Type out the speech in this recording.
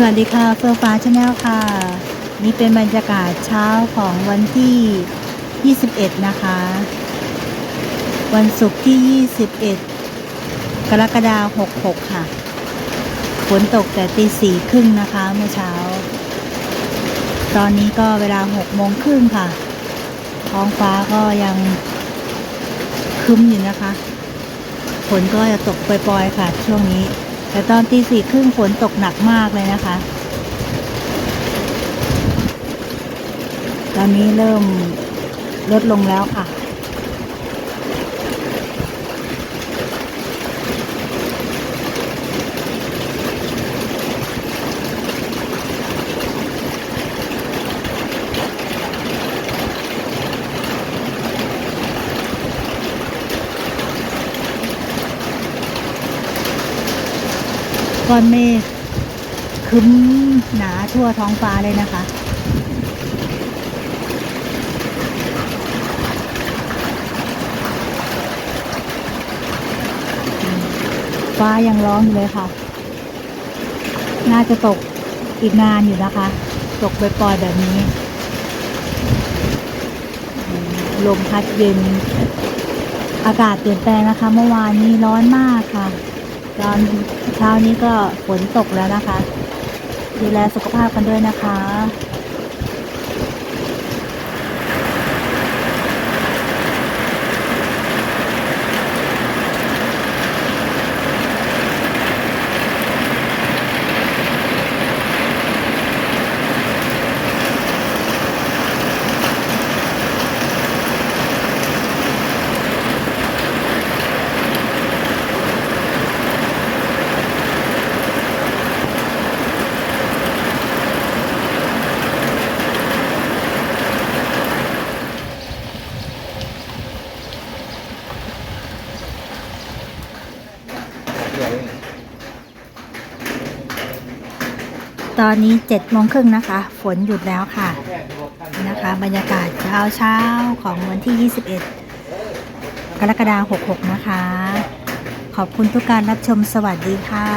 สวัสดีค่ะเฟื่องฟ้าชาแนลค่ะ นี่เป็นบรรยากาศเช้าของวันที่ 21 นะคะ วันศุกร์ที่ 21 กรกฎาคม66 ค่ะ ฝนตกแต่ตีสี่ครึ่งนะคะเมื่อเช้า ตอนนี้ก็เวลา6โมงครึ่งค่ะ ท้องฟ้าก็ยังคึ้มอยู่นะคะ ฝนก็จะตกปล่อยๆค่ะช่วงนี้ แต่ตอนตีสี่ครึ่งฝนตกหนักมากเลยนะคะ ตอนนี้เริ่มลดลงแล้วค่ะ ก้อนเมฆคึ้มหนาทั่วท้องฟ้าเลยนะคะ ฟ้ายังร้องอยู่เลยค่ะ น่าจะตกอีกนานอยู่นะคะ ตกปล่อยๆแบบนี้ ลมพัดเย็น อากาศเปลี่ยนแปลงนะคะ เมื่อวานนี้ร้อนมากค่ะ ตอนเช้านี้ก็ฝนตกแล้วนะคะ ดูแลสุขภาพกันด้วยนะคะ ตอนนี้เจ็ดโมงครึ่งนะคะ ฝนหยุดแล้วค่ะนะคะ บรรยากาศเช้าเช้าของวันที่ 21 กรกฎาคม66 นะคะ ขอบคุณทุกการรับชมสวัสดีค่ะ